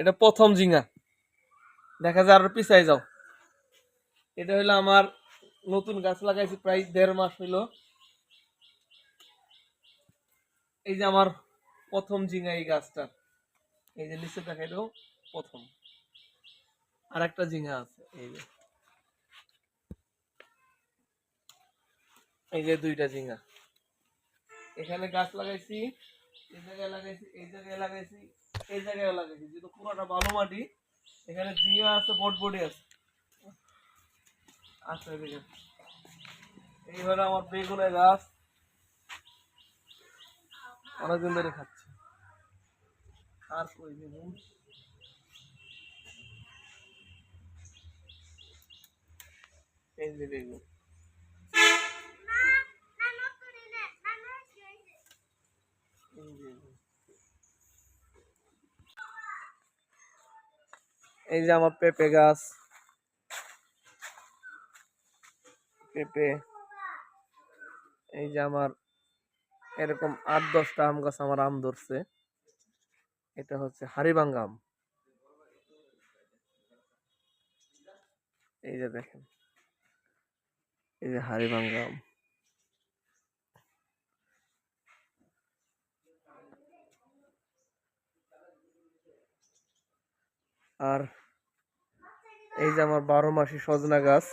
এটা প্রথম ঝিঙ্গা দেখা যায় আরও পিছাই যাও। এটা হইল আমার নতুন গাছ লাগাইছি, প্রায় দেড় মাস হইল। এই যে আমার প্রথম ঝিঙ্গা এই গাছটা। এই যে নিচে দেখাই দাও প্রথম। আর একটা ঝিঙ্গা আছে, এই যে। এই যে দুইটা ঝিঙ্গা এখানে গাছ লাগাইছি, এই জায়গায় লাগাইছি, এই জায়গায় লাগাইছি, এই জায়গায় লাগাইছি। যেহেতু পুরোটা বালু মাটি, এখানে ঝিঙ্গা আছে বটবডি আছে। আচ্ছা এই হলো আমার বেগুনের গাছ। অনেকদিন ধরে খাচ্ছি। আর কই এই যে বেগুন। এই যে আমার পেঁপে গাছ। পেঁপে। এই যে আমার এরকম আট, দশটা আম গাছ আমার আম ধরছে। এটা হচ্ছে হাড়িভাঙ্গা আম। এই যে দেখেন। এই যে হাড়িভাঙ্গা আম। আর এই যে আমার বারো মাসি সজনা গাছ।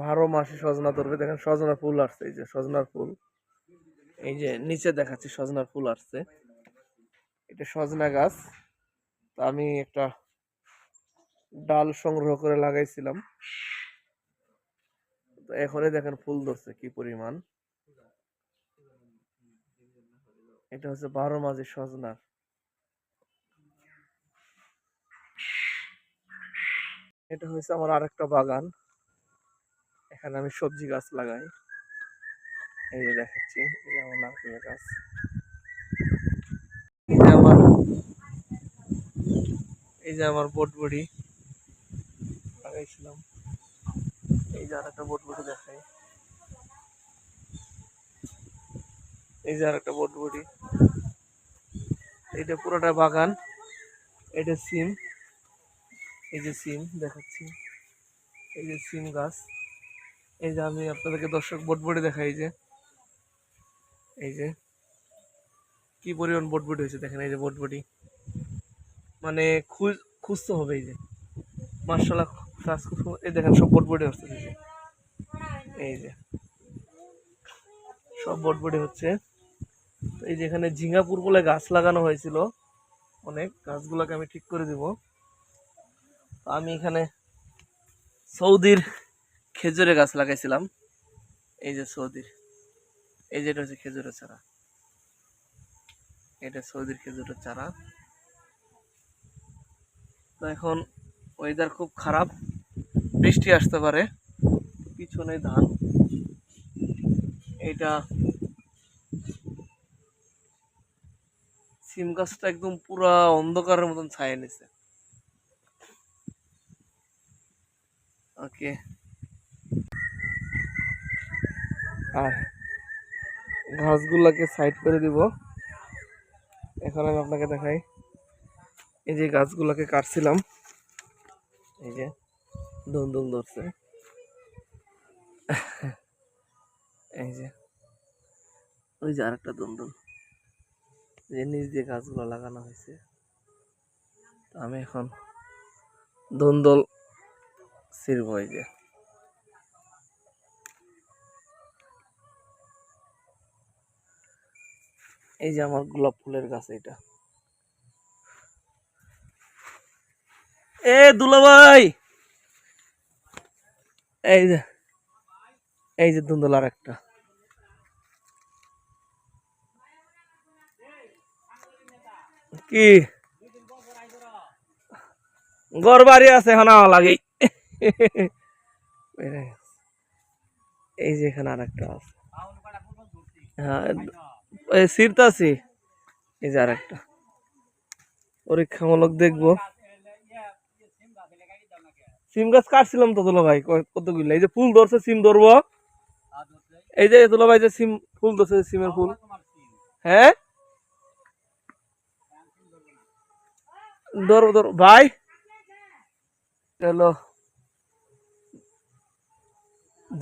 বারো মাসে সজনা ধরবে। দেখেন সজনা ফুল আসছে, এই যে সজনার ফুল। এই যে নিচে দেখাচ্ছি সজনার ফুল আসছে। এটা সজনা গাছ। তা আমি একটা ডাল সংগ্রহ করে লাগাইছিলাম। এখনই দেখেন ফুল ধরছে কি পরিমাণ। এটা হচ্ছে বারো মাসে সজনার। এটা হচ্ছে আমার আরেকটা বাগান। এখানে আমি সবজি গাছ লাগাই। এই যে দেখাচ্ছি, এই আমার নারকেলের গাছ। এই যে আমার এই যে আমার বটবড়ি লাগাইছিলাম। এই যে আরেকটা বটবড়ি দেখাই। এই যে আর একটা বটবড়ি এইটা পুরোটা বাগান। এটা সিম। এই যে সিম, দেখাচ্ছি। এই যে সিম গাছ। এই যে আমি আপনাদেরকে দর্শক বটবটি দেখাই যে। এই যে। কি পরিমাণ বটবটি হয়েছে দেখেন, এই যে বটবটি মানে খুঁজ, খুঁজতে হবে এই যে। মার্শাল্লাহ কাজ খুব এই দেখেন, সব বটবটি হচ্ছে এই যে। এই যে। সব বটবটি হচ্ছে। তো এই যে এখানে ঝিঙ্গাপুর বলে গাছ লাগানো হয়েছিল। অনেক। গাছগুলোকে আমি ঠিক করে দিব। আমি এখানে সৌদির খেজুরের গাছ লাগাইছিলাম। এই যে সৌদির। এই যেটা হচ্ছে খেজুরের চারা। এটা সৌদির খেজুরের চারা। তো এখন ওয়েদার খুব খারাপ। বৃষ্টি আসতে পারে। পিছনে ধান। এটা সিম গাছটা একদম পুরা অন্ধকারের মতন ছায়া নিছে। ওকে। আর ঘাসগুলোকে সাইড করে দিব। এখন আমি আপনাকে দেখাই। এই যে গাছগুলোকে কাটছিলাম। এই যে ধুন্দুল ধরছে। এই যে ওই যে আরেকটা ধুন্দুল যে নিচ দিয়ে গাছগুলো লাগানো হয়েছে। আমি এখন ধুন্দুল ছিড়ব এই এই যে আমার গোলাপ ফুলের গাছ এটা। এ দুলা ভাই এই যে এই যে ধুন্দুল একটা কি? ঘর বাড়ি আছে এখন আমার লাগে এই যে এখানে আর একটা আছে। হ্যাঁ এই যে আর একটা পরীক্ষামূলক দেখব। সিম গাছ কাটছিলাম তো তোলো ভাই কতগুলো? এই যে ফুল ধরছে, সিম ধরবো। এই যে দুলা ভাই যে সিম, ফুল ধরছে, সিমের ফুল। হ্যাঁ? ধরো ধরো ভাই? চলো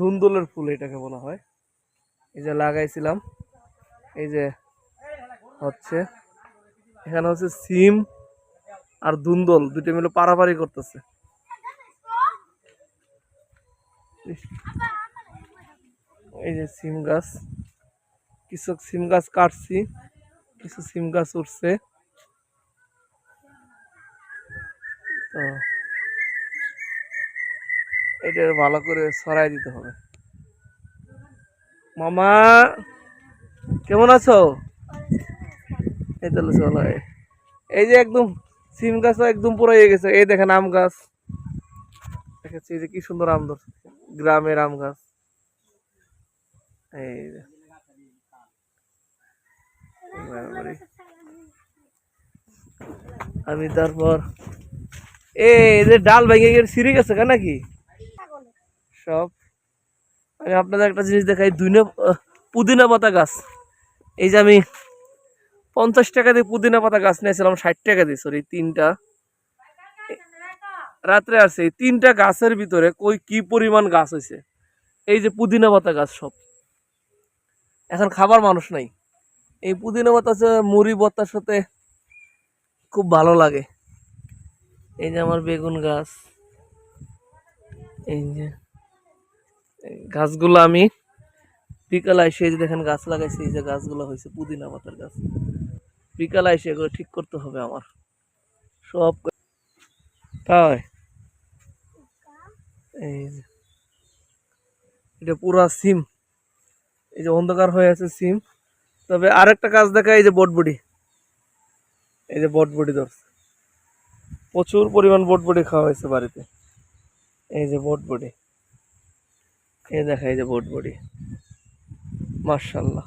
ধুন্দুলের ফুল এটাকে বলা হয়। এই যে লাগাইছিলাম। এই যে হচ্ছে, এখানে হচ্ছে সিম আর ধুন্দল দুটো মিলে পারাপারি করতেছে। এই যে সিম গাছ কিছু সিম গাছ কাটছি, কিছু সিম গাছ উঠছে। তো এটা ভালো করে সরাই দিতে হবে। মামা, কেমন আছো? এই তো চলো, এই। যে একদম সিম গাছ একদম পুরো হয়ে গেছে, এই দেখেন আম গাছ। দেখাচ্ছি এই যে কি সুন্দর আম ধরছে, গ্রামের আম গাছ। এই। আমি তারপর, এই যে ডাল ভেঙে গিয়ে সিঁড়ি গেছে কেন নাকি? সব। আমি আপনাদের একটা জিনিস দেখাই, দুইনা পুদিনা পাতা গাছ। এই যে আমি পঞ্চাশ টাকা দিয়ে পুদিনা পাতা গাছ নিয়েছিলাম, ষাট টাকা দিয়ে সরি তিনটা। রাত্রে এই তিনটা গাছের ভিতরে কই কি পরিমাণ গাছ হয়েছে। এই যে পুদিনা পাতা গাছ সব। এখন খাবার মানুষ নাই। এই পুদিনা পাতা মুড়ি ভর্তার সাথে খুব ভালো লাগে। এই যে আমার বেগুন গাছ। এই যে গাছগুলো আমি বিকালে এসে যে দেখেন গাছ লাগাইছি, এই যে গাছগুলো হয়েছে, পুদিনা পাতার গাছ। বিকালে এসে এগুলো ঠিক করতে হবে আমার। সব তাই? এই যে। এটা পুরা সিম। এই যে অন্ধকার হয়ে আছে সিম। তবে আরেকটা কাজ দেখা, এই যে বটবডি এই যে বটবডি ধরছে। প্রচুর পরিমাণ বটবডি খাওয়া হয়েছে বাড়িতে। এই যে বটবডি এই দেখা এই যে বোট বড়ি। মার্শাল্লাহ